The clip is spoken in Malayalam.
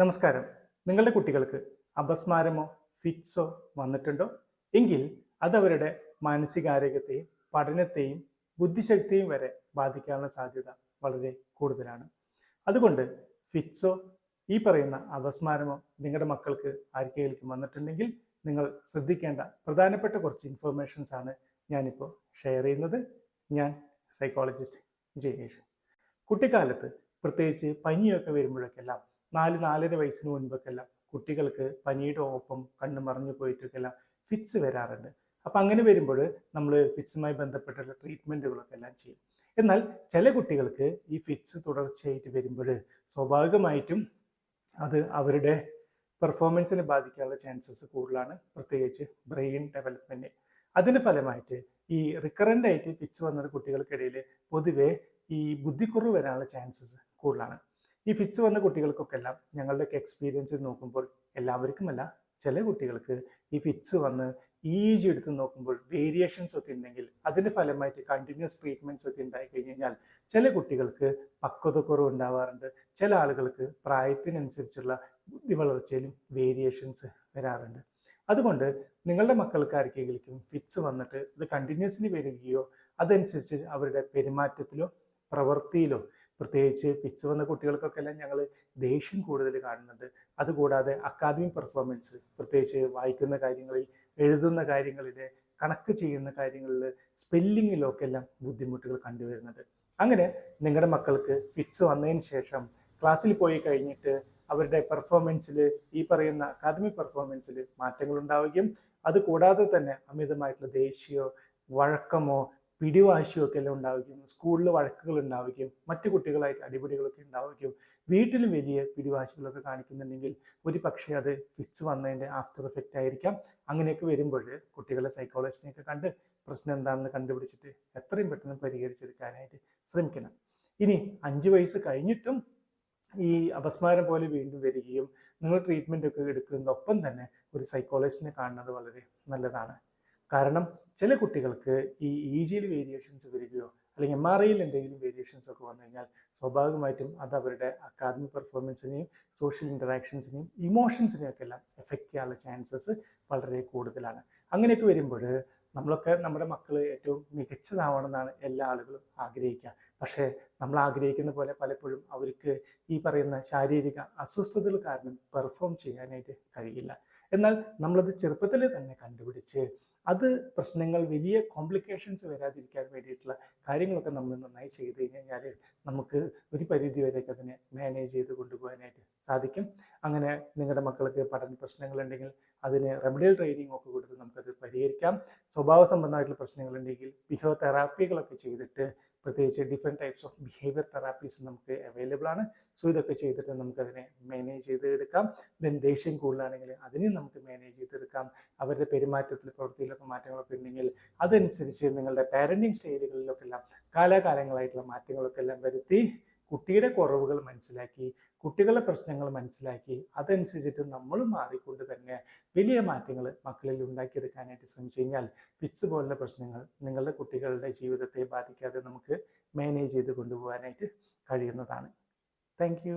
നമസ്കാരം. നിങ്ങളുടെ കുട്ടികൾക്ക് അപസ്മാരമോ ഫിറ്റ്സോ വന്നിട്ടുണ്ടോ? എങ്കിൽ അത് അവരുടെ മാനസികാരോഗ്യത്തെയും പഠനത്തെയും ബുദ്ധിശക്തിയും വരെ ബാധിക്കാനുള്ള സാധ്യത വളരെ കൂടുതലാണ്. അതുകൊണ്ട് ഫിറ്റ്സോ ഈ പറയുന്ന അപസ്മാരമോ നിങ്ങളുടെ മക്കൾക്ക് ആർക്കെങ്കിലും വന്നിട്ടുണ്ടെങ്കിൽ നിങ്ങൾ ശ്രദ്ധിക്കേണ്ട പ്രധാനപ്പെട്ട കുറച്ച് ഇൻഫർമേഷൻസ് ആണ് ഞാനിപ്പോൾ ഷെയർ ചെയ്യുന്നത്. ഞാൻ സൈക്കോളജിസ്റ്റ് ജയേഷ്. കുട്ടിക്കാലത്ത് പ്രത്യേകിച്ച് പനിയൊക്കെ വരുമ്പോഴൊക്കെല്ലാം നാല് നാലര വയസ്സിന് മുൻപൊക്കെല്ലാം കുട്ടികൾക്ക് പനിയുടെ ഒപ്പം കണ്ണ് മറിഞ്ഞു പോയിട്ടൊക്കെല്ലാം ഫിറ്റ്സ് വരാറുണ്ട്. അപ്പം അങ്ങനെ വരുമ്പോൾ നമ്മൾ ഫിറ്റ്സുമായി ബന്ധപ്പെട്ടുള്ള ട്രീറ്റ്മെന്റുകളൊക്കെ എല്ലാം ചെയ്യും. എന്നാൽ ചില കുട്ടികൾക്ക് ഈ ഫിറ്റ്സ് തുടർച്ചയായിട്ട് വരുമ്പോൾ സ്വാഭാവികമായിട്ടും അത് അവരുടെ പെർഫോമൻസിനെ ബാധിക്കാനുള്ള ചാൻസസ് കൂടുതലാണ്. പ്രത്യേകിച്ച് ബ്രെയിൻ ഡെവലപ്മെന്റ്. അതിന്റെ ഫലമായിട്ട് ഈ റിക്കറന്റ് ആയിട്ട് ഫിറ്റ്സ് വന്ന കുട്ടികൾക്കിടയിൽ പൊതുവെ ഈ ബുദ്ധിക്കുറവ് വരാനുള്ള ചാൻസസ് കൂടുതലാണ്. ഈ ഫിറ്റ്സ് വന്ന കുട്ടികൾക്കൊക്കെ എല്ലാം ഞങ്ങളുടെയൊക്കെ എക്സ്പീരിയൻസ് നോക്കുമ്പോൾ എല്ലാവർക്കുമല്ല ചില കുട്ടികൾക്ക് ഈ ഫിറ്റ്സ് വന്ന് ഈജി എടുത്ത് നോക്കുമ്പോൾ വേരിയേഷൻസ് ഒക്കെ ഉണ്ടെങ്കിൽ അതിന്റെ ഫലമായിട്ട് കണ്ടിന്യൂസ് ട്രീറ്റ്മെന്റ്സ് ഒക്കെ ഉണ്ടായി കഴിഞ്ഞ് കഴിഞ്ഞാൽ ചില കുട്ടികൾക്ക് പക്വതക്കുറവ് ഉണ്ടാവാറുണ്ട് ചില ആളുകൾക്ക് പ്രായത്തിനനുസരിച്ചുള്ള ബുദ്ധി വളർച്ചയിലും വേരിയേഷൻസ് വരാറുണ്ട്. അതുകൊണ്ട് നിങ്ങളുടെ മക്കൾക്ക് ആർക്കെങ്കിലും ഫിറ്റ്സ് വന്നിട്ട് ഇത് കണ്ടിന്യൂസ്ലി വരികയോ അതനുസരിച്ച് അവരുടെ പെരുമാറ്റത്തിലോ പ്രവൃത്തിയിലോ പ്രത്യേകിച്ച് ഫിറ്റ്സ് വന്ന കുട്ടികൾക്കൊക്കെ എല്ലാം ഞങ്ങൾ ദേഷ്യം കൂടുതൽ കാണുന്നുണ്ട്. അതുകൂടാതെ അക്കാദമി പെർഫോമൻസ് പ്രത്യേകിച്ച് വായിക്കുന്ന കാര്യങ്ങളിൽ എഴുതുന്ന കാര്യങ്ങളിൽ കണക്ക് ചെയ്യുന്ന കാര്യങ്ങളിൽ സ്പെല്ലിങ്ങിലൊക്കെ എല്ലാം ബുദ്ധിമുട്ടുകൾ കണ്ടുവരുന്നുണ്ട്. അങ്ങനെ നിങ്ങളുടെ മക്കൾക്ക് ഫിറ്റ്സ് വന്നതിന് ശേഷം ക്ലാസ്സിൽ പോയി കഴിഞ്ഞിട്ട് അവരുടെ പെർഫോമൻസിൽ ഈ പറയുന്ന അക്കാദമി പെർഫോമൻസിൽ മാറ്റങ്ങൾ ഉണ്ടാവുകയും അതുകൂടാതെ തന്നെ അമിതമായിട്ടുള്ള ദേഷ്യമോ വഴക്കമോ പിടിവാശിയോ ഒക്കെ എല്ലാം ഉണ്ടാവുകയും സ്കൂളിൽ വഴക്കുകൾ ഉണ്ടാവുകയും മറ്റു കുട്ടികളായിട്ട് അടിപിടികളൊക്കെ ഉണ്ടാവുകയും വീട്ടിലും വലിയ പിടിവാശികളൊക്കെ കാണിക്കുന്നുണ്ടെങ്കിൽ ഒരു പക്ഷേ അത് ഫിറ്റ്സ് വന്നതിന്റെ ആഫ്റ്റർ എഫക്റ്റ് ആയിരിക്കാം. അങ്ങനെയൊക്കെ വരുമ്പോൾ കുട്ടികളെ സൈക്കോളജിനെയൊക്കെ കണ്ട് പ്രശ്നം എന്താണെന്ന് കണ്ടുപിടിച്ചിട്ട് എത്രയും പെട്ടെന്ന് പരിഹരിച്ചെടുക്കാനായിട്ട് ശ്രമിക്കണം. ഇനി അഞ്ച് വയസ്സ് കഴിഞ്ഞിട്ടും ഈ അപസ്മാരം പോലെ വീണ്ടും വരികയും നിങ്ങൾ ട്രീറ്റ്മെന്റ് ഒക്കെ എടുക്കുന്നതൊപ്പം തന്നെ ഒരു സൈക്കോളജിസ്റ്റിനെ കാണുന്നത് വളരെ നല്ലതാണ്. കാരണം ചില കുട്ടികൾക്ക് ഈ ഇ ജിയിൽ വേരിയേഷൻസ് വരികയോ അല്ലെങ്കിൽ എം ആർ ഐയിൽ എന്തെങ്കിലും വേരിയേഷൻസ് ഒക്കെ വന്നു കഴിഞ്ഞാൽ സ്വാഭാവികമായിട്ടും അത് അവരുടെ അക്കാദമിക് പെർഫോമൻസിനെയും സോഷ്യൽ ഇന്ററാക്ഷൻസിനെയും ഇമോഷൻസിനെയും ഒക്കെ എല്ലാം എഫക്റ്റ് ചെയ്യാനുള്ള ചാൻസസ് വളരെ കൂടുതലാണ്. അങ്ങനെയൊക്കെ വരുമ്പോൾ നമ്മളൊക്കെ നമ്മുടെ മക്കൾ ഏറ്റവും മികച്ചതാവണം എന്നാണ് എല്ലാ ആളുകളും ആഗ്രഹിക്കുക. പക്ഷേ നമ്മൾ ആഗ്രഹിക്കുന്ന പോലെ പലപ്പോഴും അവർക്ക് ഈ പറയുന്ന ശാരീരിക അസ്വസ്ഥതകൾ കാരണം പെർഫോം ചെയ്യാനായിട്ട് കഴിയില്ല. എന്നാൽ നമ്മളത് ചെറുപ്പത്തിൽ തന്നെ കണ്ടുപിടിച്ച് അത് പ്രശ്നങ്ങൾ വലിയ കോംപ്ലിക്കേഷൻസ് വരാതിരിക്കാൻ വേണ്ടിയിട്ടുള്ള കാര്യങ്ങളൊക്കെ നമ്മൾ നന്നായി ചെയ്ത് കഴിഞ്ഞാൽ നമുക്ക് ഒരു പരിധി വരെയൊക്കെ അതിനെ മാനേജ് ചെയ്ത് കൊണ്ടുപോകാനായിട്ട് സാധിക്കും. അങ്ങനെ നിങ്ങളുടെ മക്കൾക്ക് പഠന പ്രശ്നങ്ങൾ ഉണ്ടെങ്കിൽ അതിന് റെമഡിയൽ ട്രെയിനിങ് ഒക്കെ കൊടുത്ത് നമുക്കത് പരിഹരിക്കാം. സ്വഭാവ സംബന്ധമായിട്ടുള്ള പ്രശ്നങ്ങളുണ്ടെങ്കിൽ ബിഹേവ് തെറാപ്പികളൊക്കെ ചെയ്തിട്ട് പ്രത്യേകിച്ച് different types of behaviour therapies നമുക്ക് അവൈലബിൾ ആണ്. സോ ഇതൊക്കെ ചെയ്തിട്ട് നമുക്കതിനെ മാനേജ് ചെയ്തെടുക്കാം. ദെൻ ദേഷ്യം കൂടുതലാണെങ്കിൽ അതിനെയും നമുക്ക് മാനേജ് ചെയ്തെടുക്കാം. അവരുടെ പെരുമാറ്റത്തിൽ പ്രവൃത്തിയിലൊക്കെ മാറ്റങ്ങളൊക്കെ ഉണ്ടെങ്കിൽ അതനുസരിച്ച് നിങ്ങളുടെ പാരന്റിങ് സ്റ്റൈലുകളിലൊക്കെ എല്ലാം കാലാകാലങ്ങളായിട്ടുള്ള മാറ്റങ്ങളൊക്കെ എല്ലാം വരുത്തി കുട്ടിയുടെ കുറവുകൾ മനസ്സിലാക്കി കുട്ടികളുടെ പ്രശ്നങ്ങൾ മനസ്സിലാക്കി അതനുസരിച്ചിട്ട് നമ്മൾ മാറിക്കൊണ്ട് തന്നെ വലിയ മാറ്റങ്ങൾ മക്കളിൽ ഉണ്ടാക്കിയെടുക്കാനായിട്ട് ശ്രമിച്ചു കഴിഞ്ഞാൽ ഫിറ്റ്സ് പോലുള്ള പ്രശ്നങ്ങൾ നിങ്ങളുടെ കുട്ടികളുടെ ജീവിതത്തെ ബാധിക്കാതെ നമുക്ക് മാനേജ് ചെയ്ത് കൊണ്ടുപോകാനായിട്ട് കഴിയുന്നതാണ്. താങ്ക്